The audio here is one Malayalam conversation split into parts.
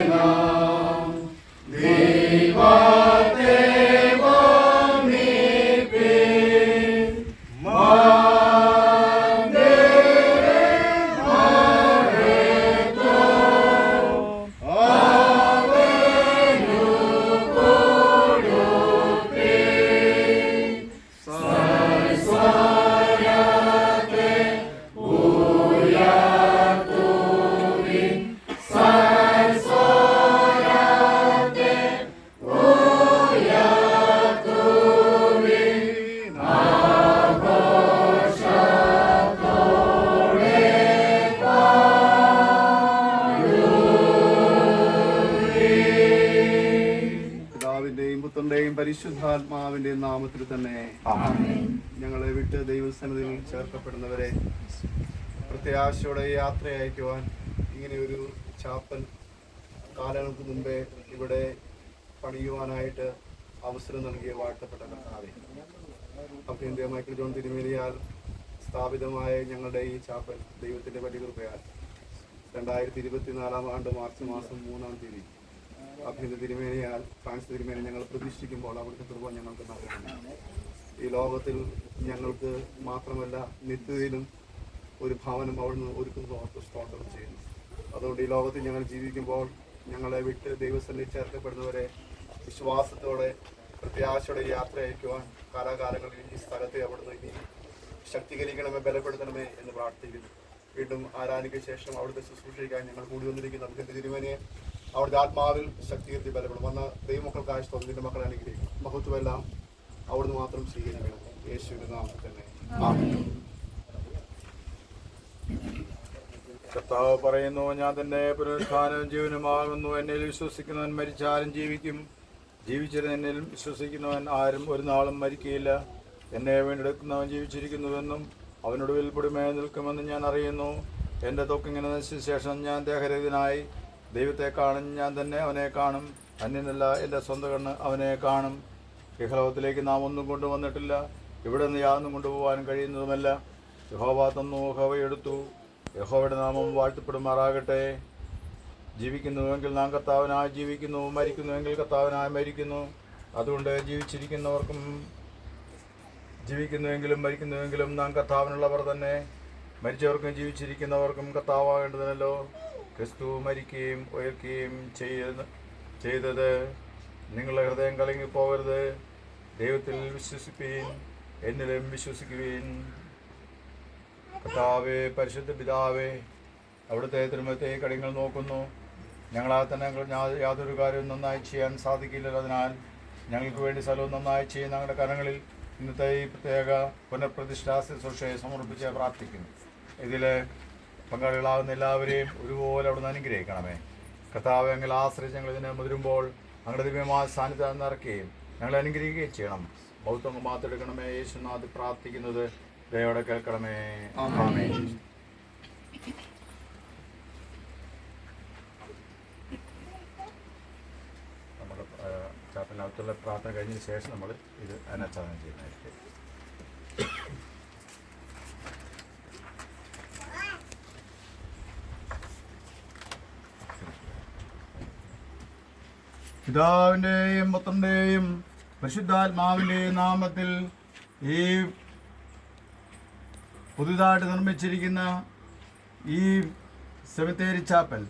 God. ചേർക്കപ്പെടുന്നവരെ പ്രത്യാശയോടെ യാത്ര അയക്കുവാൻ ഇങ്ങനെ ഒരു ചാപ്പൽ കാലങ്ങൾക്ക് മുമ്പേ ഇവിടെ പണിയുവാനായിട്ട് അവസരം നൽകിയ വാഴ്ത്തപ്പെട്ട കർത്താവെ. അഭ്യന്തര മൈക്കിൾ ജോൺ തിരുമേനിയാൽ സ്ഥാപിതമായ ഞങ്ങളുടെ ഈ ചാപ്പൽ ദൈവത്തിന്റെ വലിയ കൃപയാൽ രണ്ടായിരത്തി ഇരുപത്തിനാലാം ആണ്ട് മാർച്ച് മാസം മൂന്നാം തീയതി അഭ്യന്തര തിരുമേനിയാൽ ഫ്രാൻസ് തിരുമേനി ഞങ്ങൾ പ്രതീക്ഷിക്കുമ്പോൾ അവിടുത്തെ കൃപ ഞങ്ങൾക്ക് നൽകുന്നു. ഈ ലോകത്തിൽ ഞങ്ങൾക്ക് മാത്രമല്ല നിത്യതയിലും ഒരു ഭവനം അവിടുന്ന് ഒരുക്കുന്നു ഓർത്ത് സ്തോത്രം ചെയ്യുന്നു. അതുകൊണ്ട് ഈ ലോകത്തിൽ ഞങ്ങൾ ജീവിക്കുമ്പോൾ ഞങ്ങളെ വിട്ട് ദൈവസന്നി ചേർക്കപ്പെടുന്നവരെ വിശ്വാസത്തോടെ പ്രത്യാശയോടെ യാത്ര അയക്കുവാൻ കാലാകാലങ്ങളിൽ ഈ സ്ഥലത്തെ അവിടുന്ന് ഇനി ശക്തീകരിക്കണമേ ബലപ്പെടുത്തണമേ എന്ന് പ്രാർത്ഥിക്കുന്നു. വീണ്ടും ആരാധിക്ക് ശേഷം അവിടുത്തെ ശുശ്രൂഷിക്കാൻ ഞങ്ങൾ കൂടി വന്നിരിക്കുന്ന. നമുക്ക് തിരുവനെ അവിടുത്തെ ആത്മാവിൽ ശക്തീകരിച്ച് ബലപ്പെടും. വന്ന ദൈവമക്കൾക്കായ സ്വന്തം മക്കളെ അനുഗ്രഹിക്കും മഹത്വമെല്ലാം അവിടുന്ന് മാത്രം സ്വീകരിക്കണം. യേശുവിന്റെ നാമത്തിൽ തന്നെ. ആമേൻ. കർത്താവ് പറയുന്നു ഞാൻ തന്നെ പുനരുത്ഥാനവും ജീവനുമാകുന്നു എന്നിൽ വിശ്വസിക്കുന്നവൻ മരിച്ചാലും ജീവിക്കും. ജീവിച്ചിരുന്ന എന്നിൽ വിശ്വസിക്കുന്നവൻ ആരും ഒരു നാളും മരിക്കുകയില്ല എന്നെ വീണ്ടെടുക്കുന്നവൻ ജീവിച്ചിരിക്കുന്നുവെന്നും അവനോട് വിൽപ്പൊടുമേ നിൽക്കുമെന്നും ഞാൻ അറിയുന്നു. എന്റെ തൊക്കിങ്ങനെ നശിച്ച ശേഷം ഞാൻ ദേഹരഹിതനായി. ദൈവത്തെ കാണും. ഞാൻ തന്നെ അവനെ കാണും. അന്യനല്ല എന്റെ സ്വന്തം കണ്ണ് അവനെ കാണും. ഇഹലോകത്തിലേക്ക് നാം ഒന്നും കൊണ്ടുവന്നിട്ടില്ല. ഇവിടെ നിന്ന് യാതൊന്നും കൊണ്ടുപോകാൻ കഴിയുന്നതുമല്ല. യഹോവ തന്നു യഹോവ എടുത്തു. യഹോവയുടെ നാമം വാഴ്ത്തപ്പെടുമാറാകട്ടെ. ജീവിക്കുന്നുവെങ്കിൽ നാം കർത്താവിനായി ജീവിക്കുന്നു മരിക്കുന്നുവെങ്കിൽ കർത്താവിനായി മരിക്കുന്നു. അതുകൊണ്ട് ജീവിച്ചിരിക്കുന്നവർക്കും ജീവിക്കുന്നുവെങ്കിലും മരിക്കുന്നുവെങ്കിലും നാം കർത്താവിനുള്ളവർ തന്നെ. മരിച്ചവർക്കും ജീവിച്ചിരിക്കുന്നവർക്കും കർത്താവാകേണ്ടതിനല്ലോ. ക്രിസ്തു മരിക്കുകയും ഉയർക്കുകയും ചെയ്ത ചെയ്തത് നിങ്ങളുടെ ഹൃദയം കലങ്ങിപ്പോകരുത്. ദൈവത്തിൽ വിശ്വസിപ്പീൻ എന്നിലും വിശ്വസിക്കുവീൻ. കർത്താവേ പരിശുദ്ധ പിതാവേ അവിടുത്തെ തിരുമത്തെ കടിങ്ങൾ നോക്കുന്നു. ഞങ്ങളാ തന്നെ ഞങ്ങൾ യാതൊരു കാര്യവും നന്നായി ചെയ്യാൻ സാധിക്കില്ലല്ലോ. അതിനാൽ ഞങ്ങൾക്ക് വേണ്ടി സ്ഥലവും നന്നായി ചെയ്യുന്ന ഞങ്ങളുടെ കരങ്ങളിൽ ഇന്നത്തെ ഈ പ്രത്യേക പുനഃപ്രതിഷ്ഠാ ശുശ്രൂഷയെ സമർപ്പിച്ച് പ്രാർത്ഥിക്കുന്നു. ഇതിൽ പങ്കാളികളാകുന്ന എല്ലാവരെയും ഒരുപോലെ അവിടുന്ന് അനുഗ്രഹിക്കണമേ. കർത്താവ് ഞങ്ങൾ ആശ്രയിച്ച് ഞങ്ങൾ ഇതിനെ മുതിരുമ്പോൾ ഞങ്ങളുടെ ദിവ്യമായ സാന്നിധ്യം നിറയ്ക്കുകയും ഞങ്ങളെ അനുഗ്രഹിക്കുകയും ചെയ്യണം. ബൗദ്ധങ്ങൾ മാത്രെടുക്കണമേ യേശുനാഥ് പ്രാർത്ഥിക്കുന്നത് ദയോടെ കേൾക്കണമേ. ആമേ നമ്മുടെ ചാപ്പലിനകത്തുള്ള പ്രാർത്ഥന കഴിഞ്ഞതിന് ശേഷം നമ്മൾ ഇത് അനാച്ഛാദനം ചെയ്യുന്നതായിരിക്കും. പിതാവിന്റെയും പുത്രന്റെയും പരിശുദ്ധാത്മാവിന്റെയും നാമത്തിൽ ഈ പുതുതായിട്ട് നിർമ്മിച്ചിരിക്കുന്ന ഈ സെമിത്തേരി ചാപ്പൽ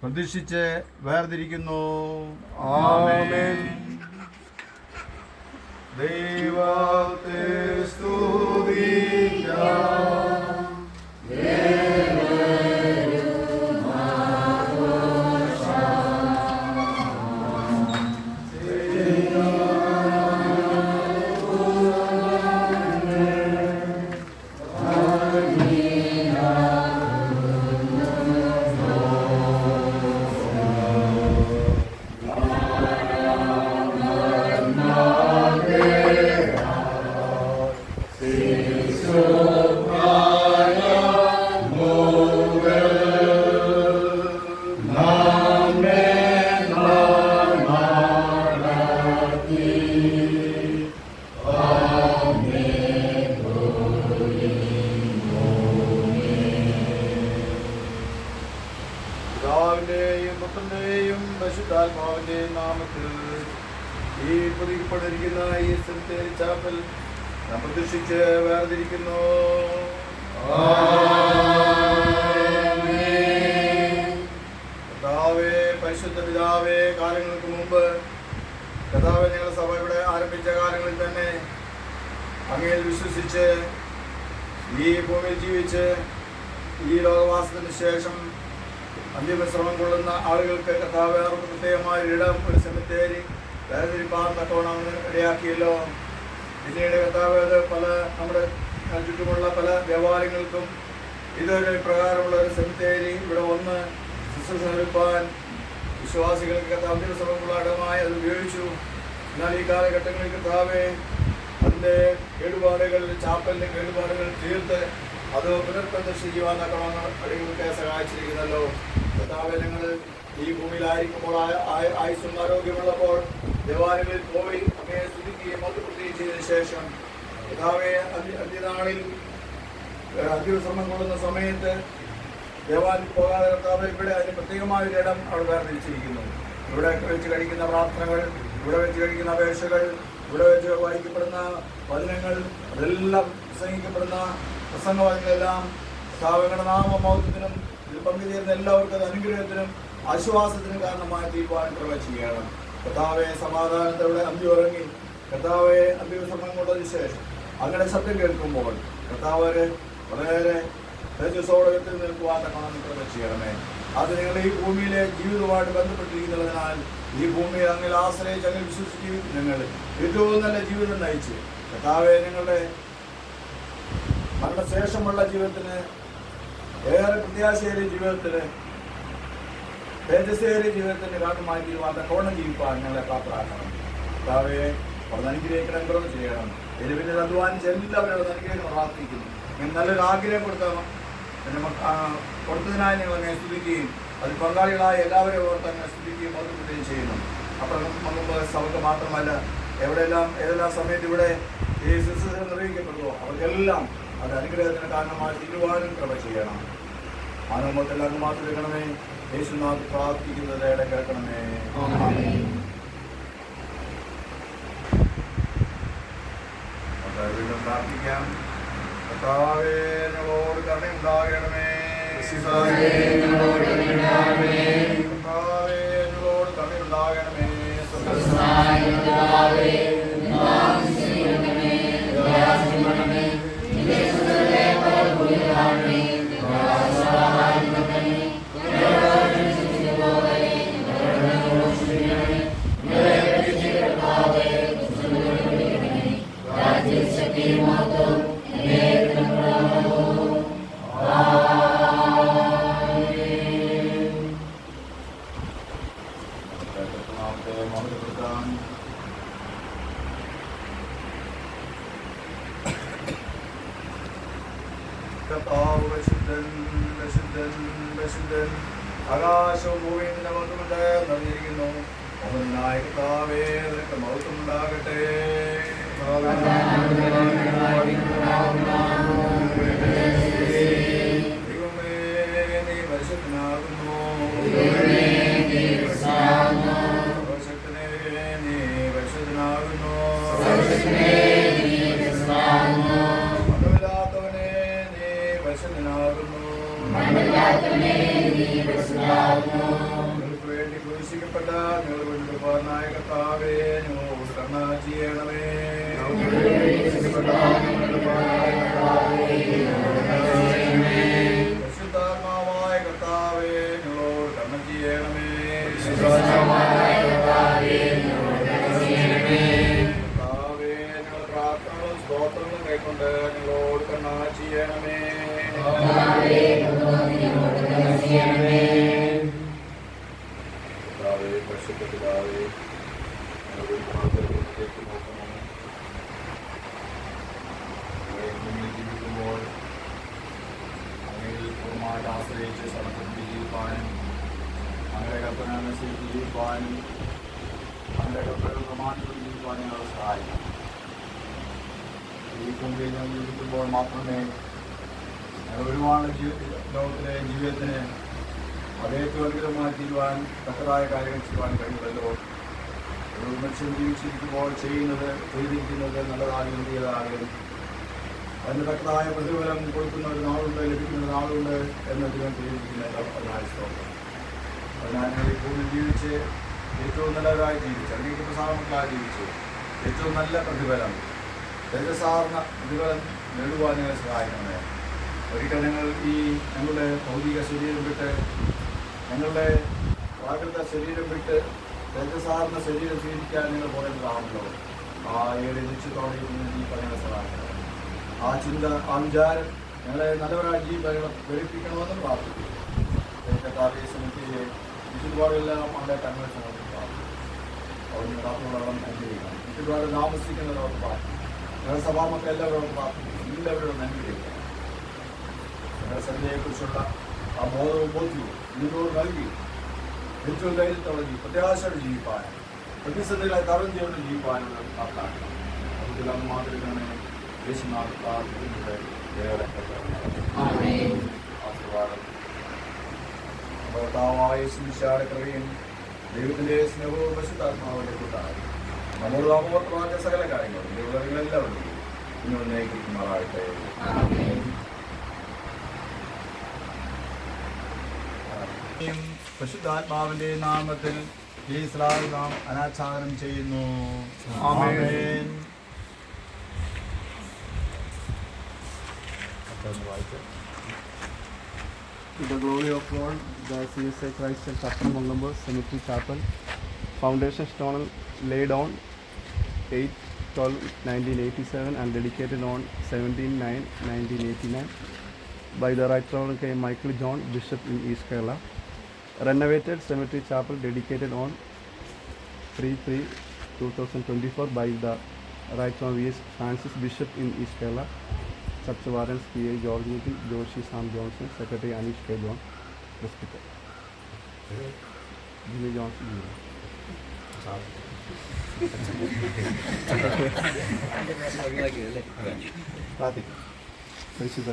പ്രതീക്ഷിച്ച് വേർതിരിക്കുന്നു. ദൈവത്തെ സ്തുതിക്കാം. പരിശുദ്ധാത്മാവിന്റെയും നാമത്തിൽ ഈ പൊതിക്കപ്പെട്ടിരിക്കുന്ന ഈ സ്ഥലത്തെ ചാപ്പൽ പ്രതീക്ഷിച്ച് വേർതിരിക്കുന്നു. കഥാവേ പരിശുദ്ധ പിതാവേ കാലങ്ങൾക്ക് മുമ്പ് കർത്താവെ ഞങ്ങൾ സഭ ഇവിടെ ആരംഭിച്ച കാലങ്ങളിൽ തന്നെ അങ്ങയിൽ വിശ്വസിച്ച് ഈ ഭൂമിയിൽ ജീവിച്ച് ഈ ലോകവാസത്തിന് ശേഷം അന്തിമശ്രമം കൊള്ളുന്ന ആളുകൾക്ക് കർത്താവ് പ്രത്യേകമായ ഇടം ഒരു സെമിത്തേരി വേർതിരിപ്പാൻ ഇടയാക്കിയല്ലോ. പിന്നീട് കർത്താവ് പല നമ്മുടെ ചുറ്റുമുള്ള പല ദേവാലയങ്ങൾക്കും ഇതൊരു പ്രകാരമുള്ള ഒരു സെമിത്തേരി ഇവിടെ വന്ന് ശുശ്രൂഷ വിശ്വാസികൾക്ക് കർത്താവ് അന്തിമശ്രമമുള്ള ഇടമായി അത് ഉപയോഗിച്ചു. എന്നാൽ ഈ കാലഘട്ടങ്ങളിൽ കഥാവേ അതിന്റെ കേടുപാടുകൾ ചാപ്പലിന്റെ കേടുപാടുകൾ തീർത്ത് അത് പുനർപ്രദർശിക്കുവാനൊക്കെ അടികൾക്ക് സഹായിച്ചിരിക്കുന്നല്ലോ. കർത്താവെ ഞങ്ങൾ ഈ ഭൂമിയിലായിരിക്കുമ്പോൾ ആയ- ആയ- ആയുസ്സും ആരോഗ്യമുള്ളപ്പോൾ ദേവാലയങ്ങളിൽ പോയി അങ്ങയെ സ്തുതിക്കുകയും മധുപ്രതിയും ചെയ്തതിനു ശേഷം കഥാവയെ അന്ത്യ അന്ത്യനാളിൽ അന്ത്യവിശ്രമം കൊള്ളുന്ന സമയത്ത് ദേവാലയം പോകാതെ കർത്താവ് ഇവിടെ അതിന് പ്രത്യേകമായ ഒരു ഇടം അവിടെ വേർതിരിച്ചിരിക്കുന്നു ഇവിടെ വെച്ച് കഴിക്കുന്ന പ്രാർത്ഥനകൾ ഇവിടെ വെച്ച് കഴിക്കുന്ന അപേക്ഷകൾ ഇവിടെ വെച്ച് വായിക്കപ്പെടുന്ന വചനങ്ങൾ അതെല്ലാം പ്രസംഗിക്കപ്പെടുന്ന പ്രസംഗവചനങ്ങളെല്ലാം സ്ഥാപകങ്ങളുടെ നാമമൗത്യത്തിനും ഇതിൽ പങ്കുചേരുന്ന എല്ലാവർക്കും അനുഗ്രഹത്തിനും ആശ്വാസത്തിനും കാരണമായ തീരുമാനം കൃപ ചെയ്യണം. കർത്താവെ സമാധാനത്തോടെ അന്തി ഉറങ്ങി. കർത്താവെ അന്ത്യവിശ്രമം കൊണ്ടതിന് ശേഷം അങ്ങനെ ശബ്ദം കേൾക്കുമ്പോൾ കർത്താവരെ വളരെ തേജസ്സോടകത്തിൽ നിൽക്കുവാൻ തക്കണം കൃപ ചെയ്യണമേ. അത് നിങ്ങൾ ഈ ഭൂമിയിലെ ജീവിതവുമായിട്ട് ബന്ധപ്പെട്ടിരിക്കുന്നതിനാൽ ഈ ഭൂമിയിൽ അങ്ങനെ ആശ്രയിച്ച് അങ്ങനെ വിശ്വസിച്ച് നിങ്ങൾ ഏറ്റവും നല്ല ജീവിതം നയിച്ച് കർത്താവെ നിങ്ങളുടെ മരണശേഷമുള്ള ജീവിതത്തിന് ഏറെ പ്രത്യാശയേറിയ ജീവിതത്തിന് തേജസ്സേറിയ ജീവിതത്തിന്റെ കാരണമായി തീരുവാൻ കോണം ജീവിപ്പാൻ ഞങ്ങളെ പ്രാപ്തരാക്കണം കർത്താവെ അവിടെ അനുഗ്രഹിക്കണം എന്തോ ചെയ്യണം എരിവിന്റെ അധ്വാനിച്ച് എല്ലാവരും അവിടെ അനുഗ്രഹിക്കണം പ്രാർത്ഥിക്കുന്നു. നിങ്ങൾ നല്ലൊരു ആഗ്രഹം കൊടുക്കണം. പിന്നെ കൊടുത്തതിനായി ഞങ്ങൾ അങ്ങനെ സ്തുതിക്കുകയും അതിൽ പങ്കാളികളായ എല്ലാവരെയും ഓർത്ത് അങ്ങനെ സ്തുതിക്കുകയും ഓർമ്മിക്കുകയും ചെയ്യുന്നു. അപ്പോൾ നമുക്ക് സഭക്ക് മാത്രമല്ല എവിടെയെല്ലാം ഏതെല്ലാം സമയത്ത് ഇവിടെ ഈ ശുശ്രൂഷ നിർവഹിക്കപ്പെടുമോ അവർക്കെല്ലാം അത് അനുഗ്രഹത്തിന് കാരണമായി തീരുവാനും കൃപ ചെയ്യണം. മാനവമത്തിൽ അങ്ങ് മാത്രമേ യേശുനാഥ് പ്രാർത്ഥിക്കുന്നത് ഇടം കേൾക്കണമേ. വീണ്ടും പ്രാർത്ഥിക്കാം. കർത്താവേ ഞങ്ങളോട് കരുണയുണ്ടാകണമേ കർത്താവേ ഞങ്ങളോട് കരുണയുണ്ടാകണമേ കർത്താവേ ആകാശവും ഭൂമിയും നിന്റെ മഹത്വമുണ്ട് നിറഞ്ഞിരിക്കുന്നു. മോഹനായ കർത്താവേ നിനക്ക് മഹത്വമുണ്ടാകട്ടെ ദൈവമേ നീ പരിശുദ്ധനാകുന്നു. സർവശക്തനേ നീ പരിശുദ്ധനാകുന്നു. മതമില്ലാത്തവനെ നീ പരിശുദ്ധനാകുന്നു. ക്രൂശിക്കപ്പെട്ട കൊണ്ടുപോകാനായ കർത്താവേ ഞങ്ങളോട് കർണ ചെയ്യണമേ പരിശുദ്ധാത്മാവായ കർത്താവേ ഞങ്ങളോട് കർണ ചെയ്യണമേ കർത്താവേ പ്രാർത്ഥനകളും സ്തോത്രങ്ങളും കൈക്കൊണ്ട് ഞങ്ങളോട് കർണ ചെയ്യണമേ. കർത്താവേ പരിശുദ്ധ പിതാവേ ഞങ്ങളുടെ പ്രാർത്ഥനകളിലേക്ക് നോക്കുന്നു ഞങ്ങളെ മുന്നിൽ ജീവിക്കുമ്പോൾ അങ്ങയിൽ പൂർണമായിട്ട് ആശ്രയിച്ച് സമർപ്പിച്ച് ജീവിപ്പാനും അങ്ങനെ കൽപ്പന അനുസരിച്ച് ജീവിപ്പാനും അങ്ങനെ കൽപ്പന പ്രമാണിച്ച് ജീവിപ്പാനും ഞങ്ങളെ സഹായിക്കും ഞങ്ങൾ ജീവിക്കുമ്പോൾ മാത്രമേ ഒരുപാട് ജീവി ലോകത്തിലെ ജീവിതത്തിന് അത് തീരുവാൻ തക്കതായ കാര്യങ്ങൾ ചെയ്യുവാൻ കഴിയുമല്ലോ? ഒരു മനുഷ്യൻ ജീവിച്ചിരിക്കുമ്പോൾ ചെയ്യുന്നത് ചെയ്തിരിക്കുന്നത് നല്ലതാകും തീയതാകലും അതിന് തക്കതായ പ്രതിഫലം കൊടുക്കുന്ന ഒരു നാളുണ്ട് ലഭിക്കുന്ന നാളുണ്ട് എന്നതിനും അതിനായ സ്തോത്രം. അതിനാൽ ഞങ്ങൾ ഭൂമിയിൽ ജീവിച്ച് ഏറ്റവും നല്ലവരായി ജീവിച്ചു അല്ലെങ്കിൽ പ്രസാദമക്കളായി ജീവിച്ചു ഏറ്റവും നല്ല പ്രതിഫലം തേജസാർന്ന പ്രതിഫലം നേടുവാൻ ഞങ്ങളെ സഹായിക്കണമേ ഒരിക്കൽ ഞങ്ങൾ ഈ ഞങ്ങളുടെ ഭൗതിക ശരീരം വിട്ട് ഞങ്ങളുടെ പ്രാകൃത ശരീരം വിട്ട് തേജസാർന്ന ശരീരം സ്വീകരിക്കാൻ നിങ്ങൾ പോയതാണല്ലോ ആ ഏഴ് ലക്ഷത്തോടെ ഈ പറയുന്ന സഹായിക്കണം ആ ചിന്ത ആ വിചാരം ഞങ്ങളെ നല്ലവരായി ജീവിക്കണം ധരിപ്പിക്കണമെന്ന് പ്രാർത്ഥിക്കുന്നു. തെറ്റക്കാരെ ശ്രമിക്കുകയെ ചുറ്റുപാടെല്ലാം അവിടെ തങ്ങളെ സമർപ്പിക്കാം അവർ പ്രാർത്ഥനകളോളം അനുഗ്രഹിക്കണം ചുറ്റുപാട് താമസിക്കുന്നവരോട് പ്രാർത്ഥിക്കും ഞങ്ങളുടെ സഭാമക്കൾ എല്ലാവരോടും പ്രാർത്ഥിക്കുന്നു എല്ലാവരോടും അനുഗ്രഹിക്കണം ഞങ്ങളുടെ സന്ധ്യയെക്കുറിച്ചുള്ള ആ ബോധവും ബോധ്യവും ഇതിനോട് നൽകി. ഏറ്റവും ധൈര്യത്തോടെ പ്രത്യാശയോടെ ജീവിപ്പാൻ പ്രതിസന്ധികളെ തരം ചെയ്തുകൊണ്ട് ജീവിപ്പാനുള്ള പ്രാർത്ഥന നമുക്ക് അത് മാത്രമേ യേശുനാഥ് പ്രാർത്ഥിക്കുന്നത് ഏറെ ആശീർവാദം. ഭർത്താവായ ശിശാടെ കൃപയും ദൈവത്തിന്റെ സ്നേഹവും പശുത്താത്മാവിന്റെ കൂട്ടാണ് നമ്മൾ അമോർത്തമാക്കിയ സകല കാര്യങ്ങളും ദൈവങ്ങളെല്ലാവരും ഇന്ന് ഉന്നയിക്കുമാറാകട്ടെ പശുദ്ധാത്മാവിന്റെ നാമത്തിൽ ഈ സ്ലാവ് നാം അനാച്ഛാദനം ചെയ്യുന്നു. ആമേൻ. the glory of God, the CSA Christ Church, Chapter Mangambur Cemetery Chapel, foundation stone laid on 1987 and dedicated on 17 9 1989 by the Right Reverend Michael John, Bishop in East Kerala. Renovated cemetery chapel dedicated on 3 3 2024 by the Right Reverend V.S. Francis, Bishop in East Kerala. Church Warrants P.A. George Newton, Joshi Sam Johnson, Secretary Anish K. John, Presbyter. Jimmy Johnson. Jimmy. പരിശുദ്ധ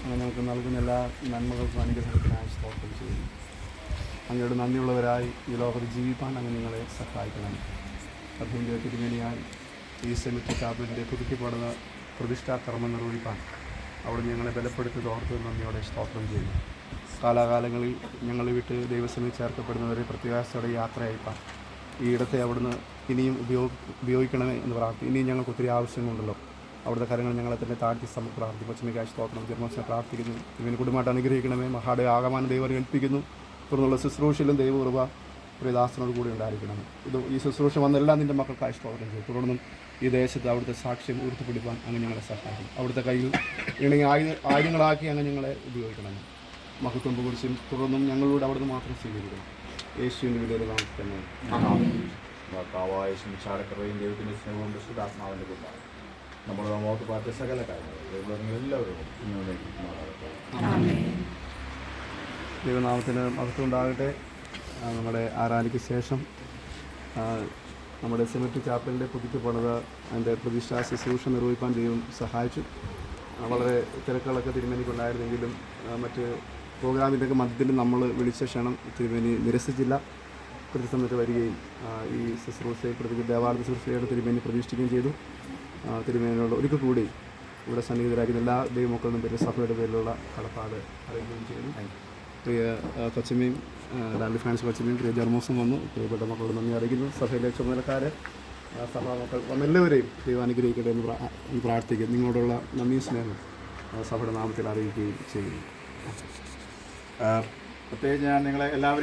അങ്ങനെ നമുക്ക് നൽകുന്ന എല്ലാ നന്മകൾക്കും അനുഗ്രഹത്തിനായി സ്തോത്രം ചെയ്യുന്നു. അങ്ങയോട് നന്ദിയുള്ളവരായി ഈ ലോകത്ത് ജീവിപ്പാൻ അങ്ങ് നിങ്ങളെ സഹായിക്കണം. അഭിന്റെ തിരുമേനിയായി ഈ സെമിറ്റി ചാപ്പലിന്റെ പുതുക്കിപ്പെടുന്ന പ്രതിഷ്ഠാ കർമ്മം നിർവഹിപ്പാൻ അവിടെ ഞങ്ങളെ ബലപ്പെടുത്തി തോർത്ത് നന്ദിയോടെ സ്തോത്രം ചെയ്യുന്നു. കാലാകാലങ്ങളിൽ ഞങ്ങളെ വിട്ട് ദൈവസമയം ചേർക്കപ്പെടുന്നവരെ പ്രത്യാശയോടെ യാത്ര ഈ ഇടത്തെ അവിടുന്ന് ഇനിയും ഉപയോഗ ഉപയോഗിക്കണമേ എന്ന് പ്രാർത്ഥിക്കും ഇനിയും ഞങ്ങൾക്ക് ഒത്തിരി ആവശ്യങ്ങളുണ്ടല്ലോ. അവിടുത്തെ കാര്യങ്ങൾ ഞങ്ങളെ തന്നെ താഴ്ത്തി സമ പ്രാർത്ഥിക്കും. പശ്ചിമക്കാശ് തോക്കണം ജന്മസിനെ പ്രാർത്ഥിക്കുന്നു. ഇവന് കുടുംബമായിട്ട് അനുഗ്രഹിക്കണമേ. മഹാടെ ആകമാനം ദൈവം ഏൽപ്പിക്കുന്നു. തുടർന്നുള്ള ശുശ്രൂഷയിലും ദൈവകൃപ പ്രിയദാസനോട് കൂടി ഉണ്ടായിരിക്കണം ഇത് ഈ ശുശ്രൂഷ വന്നെല്ലാം നിന്റെ മക്കൾക്ക് സ്തോത്രം ചെയ്യും. തുടർന്നും ഈ ദേശത്ത് അവിടുത്തെ സാക്ഷ്യം ഉയർത്തിപ്പിടിപ്പാൻ അങ്ങ് ഞങ്ങളെ സഹായിക്കും. അവിടുത്തെ കയ്യിൽ ഇണങ്ങി ആയുധ ആയുധങ്ങളാക്കി അങ്ങ് ഞങ്ങളെ ഉപയോഗിക്കണം മഹത്വം കുറിച്ചും തുടർന്നും ഞങ്ങളോട് അവിടുന്ന് മാത്രം സ്വീകരിക്കണം. യേശുവിന്റെ വിലയിൽ തന്നെ ഭർത്താവായ ശിംശാരക്കറയും ദൈവത്തിന്റെ സ്നേഹവും പരിശുദ്ധാത്മാവിന്റെ കൂട്ടാണ് നമ്മൾ നമുക്ക് പാർട്ടിയ സകല കാര്യങ്ങൾ ഉന്നയിക്കുമാറാകട്ടെ ദൈവനാമത്തിന് മഹത്വം ഉണ്ടാകട്ടെ. ആ, നമ്മുടെ ആരാധിക്ക് ശേഷം നമ്മുടെ സെമിറ്റി ചാപ്പലിന്റെ പുതുക്കി പണിത അതിന്റെ പ്രതിഷ്ഠാ ശുശ്രൂഷ നിർവഹിക്കാൻ ദൈവം സഹായിച്ചു. വളരെ തിരക്കുകളൊക്കെ തിരുമേനിക്കുണ്ടായിരുന്നെങ്കിലും മറ്റ് പ്രോഗ്രാമിന്റെ ഒക്കെ മധ്യത്തിൽ നമ്മൾ വിളിച്ച ക്ഷണം തിരുമേനി നിരസിച്ചില്ല കൃത്യസമയത്ത് വരികയും ഈ ശുശ്രൂഷയെ പ്രതി ദേവാലയ ശുശ്രൂഷയുടെ തിരുമേനി പ്രതീക്ഷിക്കുകയും ചെയ്തു. തിരുമേനിയോട് ഒരിക്കൽ കൂടി ഇവിടെ സന്നിഹിതരാക്കുന്ന എല്ലാ ദൈവമക്കളുടെയും പേര് സഭയുടെ പേരിലുള്ള കടപ്പാട് അറിയിക്കുകയും ചെയ്യുന്നു പ്രിയ കൊച്ചമ്മയും ഫാൻസ് ലാലി ഫ്രാൻസ് കൊച്ചമ്മയും പ്രിയ ജർമോസും വന്നു. പ്രിയപ്പെട്ട മക്കളോട് നന്ദി അറിയിക്കുന്നു. സഭയിലെ ചുമതലക്കാർ സഭാ മക്കൾ എല്ലാവരെയും ദൈവം അനുഗ്രഹിക്കട്ടെ എന്ന് പ്രാ- പ്രാർത്ഥിക്കുന്നു. നിങ്ങളോടുള്ള നന്ദി സ്നേഹം സഭയുടെ നാമത്തിൽ അറിയിക്കുകയും ചെയ്യുന്നു. പ്രത്യേകിച്ച് ഞാൻ നിങ്ങളെ എല്ലാവരും